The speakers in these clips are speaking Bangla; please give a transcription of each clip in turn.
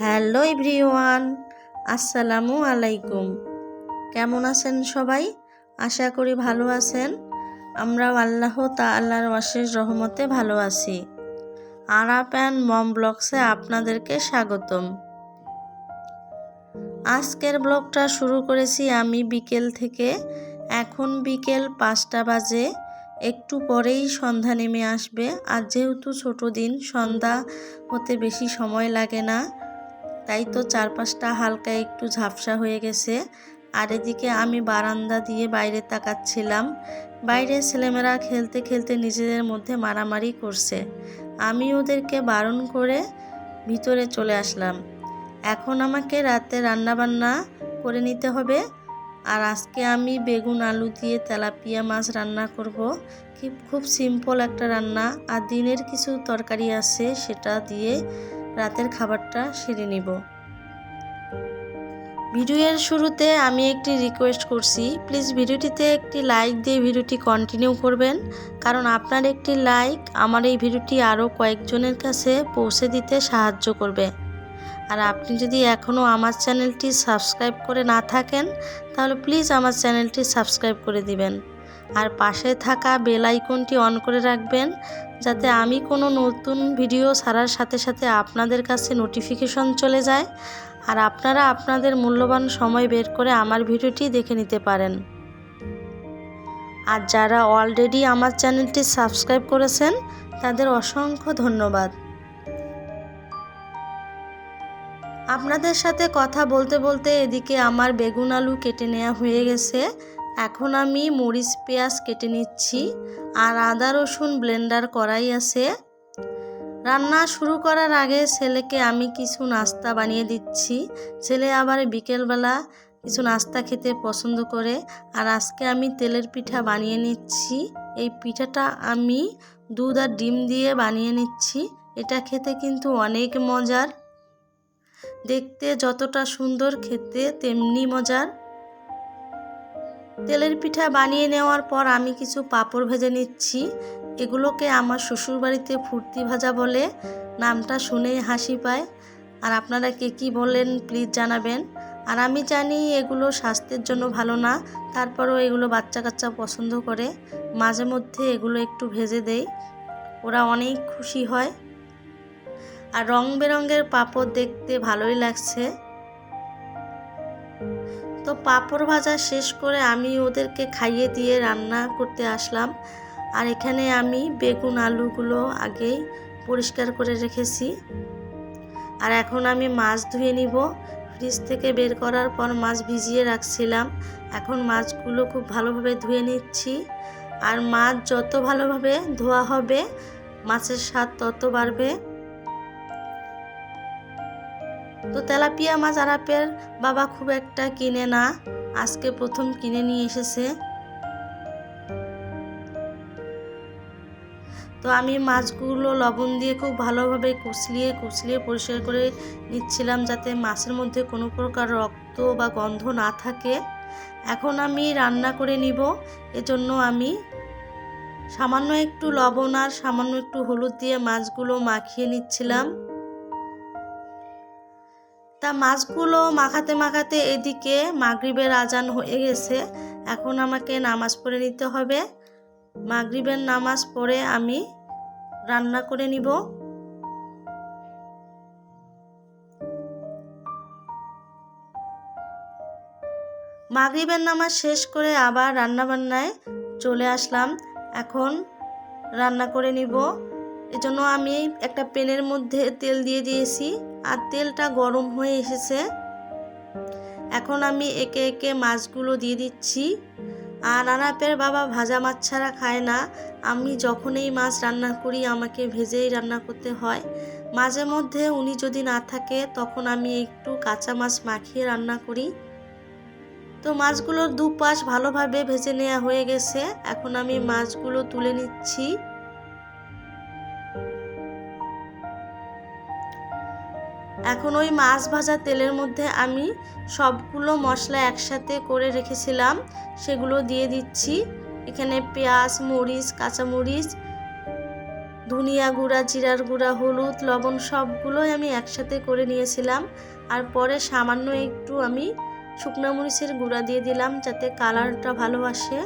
হ্যালো এভরিওয়ান, আসসালামু আলাইকুম। কেমন আছেন সবাই? আশা করি ভালো আছেন। আমরাও আল্লাহ তা আল্লাহর অশেষ রহমতে ভালো আছি। আরাপ অ্যান্ড মম ব্লগসে আপনাদেরকে স্বাগতম। আজকের ব্লগটা শুরু করেছি আমি বিকেল থেকে। এখন বিকেল পাঁচটা বাজে। একটু পরেই সন্ধ্যা নেমে আসবে। আর যেহেতু ছোট দিন, সন্ধ্যা হতে বেশি সময় লাগে না। তাই তো চারপাশটা হালকা একটু ঝাপসা হয়ে গেছে। আর এদিকে আমি বারান্দা দিয়ে বাইরে তাকাচ্ছিলাম। বাইরে ছেলেমেয়েরা খেলতে খেলতে নিজেদের মধ্যে মারামারি করছে। আমি ওদেরকে বারণ করে ভিতরে চলে আসলাম। এখন আমাকে রাতে রান্নাবান্না করে নিতে হবে। আর আজকে আমি বেগুন, আলু দিয়ে তেলাপিয়া মাছ রান্না করব। কি, খুব সিম্পল একটা রান্না। আর দিনের কিছু তরকারি আছে সেটা দিয়ে রাতের খাবারটা সেরে নিব। ভিডিওর শুরুতে আমি একটি রিকোয়েস্ট করছি। প্লিজ ভিডিওটিতে একটি লাইক দিয়ে ভিডিওটি কন্টিনিউ করবেন। কারণ আপনার একটি লাইক আমার এই ভিডিওটি আরও কয়েকজনের কাছে পৌঁছে দিতে সাহায্য করবে। আর আপনি যদি এখনও আমার চ্যানেলটি সাবস্ক্রাইব করে না থাকেন, তাহলে প্লিজ আমার চ্যানেলটি সাবস্ক্রাইব করে দিবেন। আর পাশে থাকা বেল আইকনটি অন করে রাখবেন। যাতে আমি কোনো নতুন ভিডিও ছাড়ার সাথে সাথে আপনাদের কাছে নোটিফিকেশন চলে যায় আর আপনারা আপনাদের মূল্যবান সময় বের করে আমার ভিডিওটি দেখে নিতে পারেন। আর যারা অলরেডি আমার চ্যানেলটি সাবস্ক্রাইব করেছেন, তাদের অসংখ্য ধন্যবাদ। আপনাদের সাথে কথা বলতে বলতে এদিকে আমার বেগুন আলু কেটে নেওয়া হয়ে গেছে। এখন আমি মরিচ পেঁয়াজ কেটে নিচ্ছি আর আদা রসুন ব্লেন্ডার করাই আছে। রান্না শুরু করার আগে ছেলেকে আমি কিছু নাস্তা বানিয়ে দিচ্ছি। ছেলে আবার বিকেলবেলা কিছু নাস্তা খেতে পছন্দ করে আর আজকে আমি তেলের পিঠা বানিয়ে নিচ্ছি। এই পিঠাটা আমি দুধ আর ডিম দিয়ে বানিয়ে নিচ্ছি। এটা খেতে কিন্তু অনেক মজার। দেখতে যতটা সুন্দর খেতে, তেমনি মজার। তেলের পিঠা বানিয়ে নেওয়ার পর আমি কিছু পাঁপড় ভেজে নিচ্ছি। এগুলোকে আমার শ্বশুরবাড়িতে ফুর্তি ভাজা বলে। নামটা শুনেই হাসি পায়। আর আপনারা কে কী বলেন প্লিজ জানাবেন। আর আমি জানি এগুলো স্বাস্থ্যের জন্য ভালো না, তারপরেও এগুলো বাচ্চা কাচ্চা পছন্দ করে। মাঝে মধ্যে এগুলো একটু ভেজে দেই। ওরা অনেক খুশি হয়। আর রং বেরঙের পাঁপড় দেখতে ভালোই লাগছে। তো পাঁপড় ভাজা শেষ করে আমি ওদেরকে খাইয়ে দিয়ে রান্না করতে আসলাম। আর এখানে আমি বেগুন আলুগুলো আগেই পরিষ্কার করে রেখেছি। আর এখন আমি মাছ ধুয়ে নিব। ফ্রিজ থেকে বের করার পর মাছ ভিজিয়ে রাখছিলাম। এখন মাছগুলো খুব ভালোভাবে ধুয়ে নিচ্ছি। আর মাছ যত ভালোভাবে ধোয়া হবে, মাছের স্বাদ তত বাড়বে। তো তেলাপিয়া মাছ আরাপের বাবা খুব একটা কিনে না। আজকে প্রথম কিনে নিয়ে এসেছে। তো আমি মাছগুলো লবণ দিয়ে খুব ভালোভাবে কুচলিয়ে কুচলিয়ে পরিষ্কার করে নিচ্ছিলাম যাতে মাছের মধ্যে কোনো প্রকার রক্ত বা গন্ধ না থাকে। এখন আমি রান্না করে নিব। এজন্য আমি সামান্য একটু লবণ আর সামান্য একটু হলুদ দিয়ে মাছগুলো মাখিয়ে নিচ্ছিলাম। তা মাছগুলো মাখাতে মাখাতে এদিকে মাগরিবের আজান হয়ে গেছে। এখন আমাকে নামাজ পড়ে নিতে হবে। মাগরিবের নামাজ পড়ে আমি রান্না করে নিব। মাগরিবের নামাজ শেষ করে আবার রান্নাবান্নায় চলে আসলাম। এখন রান্না করে নিব। এজন্য আমি একটা পেনের মধ্যে তেল দিয়ে দিয়েছি। আর তেলটা গরম হয়ে এসেছে। এখন আমি একে একে মাছগুলো দিয়ে দিচ্ছি। আর আনাপের বাবা ভাজা মাছ ছাড়া খায় না। আমি যখনই মাছ রান্না করি, আমাকে ভেজেই রান্না করতে হয়। মাঝে মধ্যে উনি যদি না থাকে, তখন আমি একটু কাঁচা মাছ মাখিয়ে রান্না করি। তো মাছগুলোর দুপাশ ভালোভাবে ভেজে নেওয়া হয়ে গেছে। এখন আমি মাছগুলো তুলে নিচ্ছি। এখন ওই মাছ ভাজা তেলের মধ্যে আমি সবগুলো মশলা একসাথে করে রেখেছিলাম, সেগুলো দিয়ে দিচ্ছি। এখানে পেঁয়াজ, মরিচ, কাঁচামরিচ, ধনিয়া গুঁড়া, জিরার গুঁড়া, হলুদ, লবণ সবগুলোই আমি একসাথে করে নিয়েছিলাম। আর পরে সামান্য একটু আমি শুকনো মরিচের গুঁড়া দিয়ে দিলাম যাতে কালারটা ভালো আসে।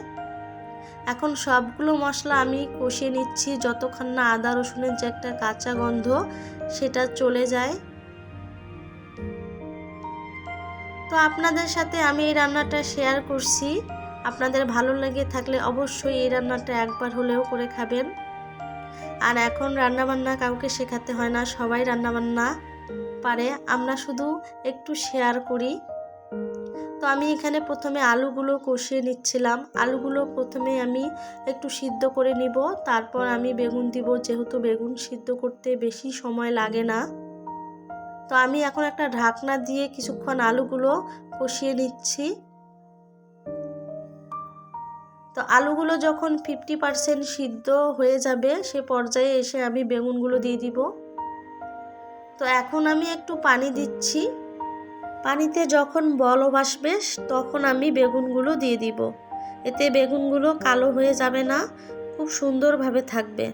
এখন সবগুলো মশলা আমি কষিয়ে নিচ্ছি যতক্ষণ না আদা, রসুনের যে একটা কাঁচা গন্ধ, সেটা চলে যায়। তো আপনাদের সাথে আমি এই রান্নাটা শেয়ার করছি। আপনাদের ভালো লেগে থাকলে অবশ্যই এই রান্নাটা একবার হলেও করে খাবেন। আর এখন রান্নাবান্না কাউকে শেখাতে হয় না, সবাই রান্নাবান্না পারে। আমরা শুধু একটু শেয়ার করি। তো আমি এখানে প্রথমে আলুগুলো কষিয়ে নিচ্ছিলাম। আলুগুলো প্রথমে আমি একটু সিদ্ধ করে নিব। তারপর আমি বেগুন দিব, যেহেতু বেগুন সিদ্ধ করতে বেশি সময় লাগে না। তো আমি এখন একটা ঢাকনা দিয়ে কিছুক্ষণ আলুগুলো কষিয়ে নিচ্ছি। তো আলুগুলো যখন ফিফটি পারসেন্ট সিদ্ধ হয়ে যাবে, সে পর্যায়ে এসে আমি বেগুনগুলো দিয়ে দিব। তো এখন আমি একটু পানি দিচ্ছি। পানিতে যখন বলব আসবে তখন আমি বেগুনগুলো দিয়ে দিব। এতে বেগুনগুলো কালো হয়ে যাবে না, খুব সুন্দরভাবে থাকবে।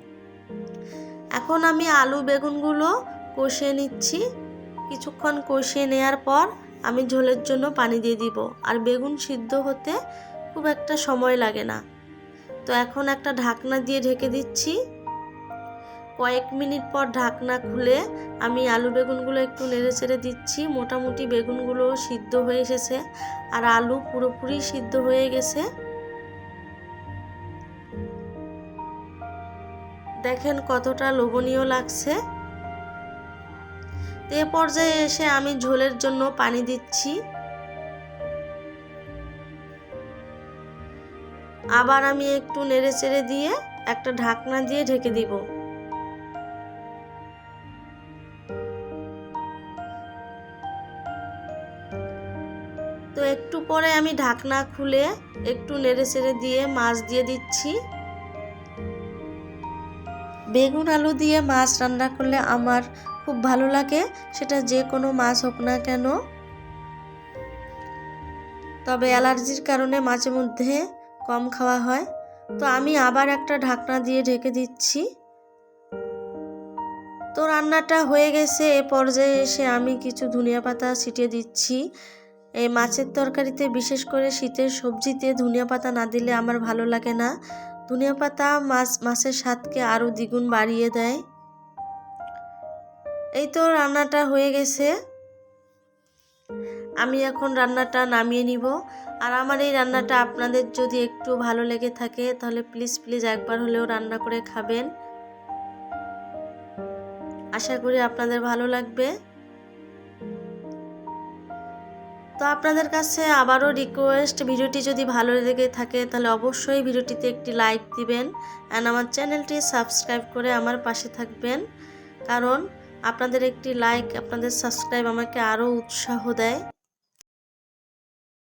এখন আমি আলু বেগুনগুলো কষিয়ে নিচ্ছি। কিছুক্ষণ কষিয়ে নেওয়ার পর আমি ঝোলের জন্য পানি দিয়ে দিব। আর বেগুন সিদ্ধ হতে খুব একটা সময় লাগে না। তো এখন একটা ঢাকনা দিয়ে ঢেকে দিচ্ছি। কয়েক মিনিট পর ঢাকনা খুলে আমি আলু বেগুনগুলো একটু নেড়ে চেড়ে দিচ্ছি। মোটামুটি বেগুনগুলো সিদ্ধ হয়ে এসেছে। আর আলু পুরোপুরি সিদ্ধ হয়ে গেছে। দেখেন কতটা লোভনীয় লাগছে। এ পর্যায়ে এসে আমি ঝোলের জন্য পানি দিচ্ছি। আবার আমি একটু নেড়ে চেড়ে দিয়ে একটা ঢাকনা দিয়ে ঢেকে দিব। তো একটু পরে আমি ঢাকনা খুলে একটু নেড়ে চেড়ে দিয়ে মাছ দিয়ে দিচ্ছি। বেগুন আলু দিয়ে মাছ রান্না করলে আমার খুব ভালো লাগে, সেটা যে কোনো মাছ হোক না কেন। তবে অ্যালার্জির কারণে মাঝে মধ্যে কম খাওয়া হয়। তো আমি আবার একটা ঢাকনা দিয়ে ঢেকে দিচ্ছি। তো রান্নাটা হয়ে গেছে, এ পর্যায়ে এসে আমি কিছু ধনিয়া পাতা ছিটিয়ে দিচ্ছি। এই মাছের তরকারিতে বিশেষ করে শীতের সবজিতে ধনিয়া পাতা না দিলে আমার ভালো লাগে না। ধনিয়া পাতা মাছ, মাছের স্বাদকে আরও দ্বিগুণ বাড়িয়ে দেয়। এই তো রান্নাটা হয়ে গেছে। আমি এখন রান্নাটা নামিয়ে নিব। আর আমার এই রান্নাটা আপনাদের যদি একটু ভালো লেগে থাকে, তাহলে প্লিজ প্লিজ একবার হলেও রান্না করে খাবেন। আশা করি আপনাদের ভালো লাগবে। তো আপনাদের কাছে আবারও রিকোয়েস্ট ভিডিওটি যদি ভালো লেগে থাকে, তাহলে অবশ্যই ভিডিওটিতে একটি লাইক দিবেন। অ্যান্ড আমার চ্যানেলটি সাবস্ক্রাইব করে আমার পাশে থাকবেন। কারণ আপনাদের একটি লাইক আপনাদের সাবস্ক্রাইব আমাকে আরও উৎসাহ দেয়।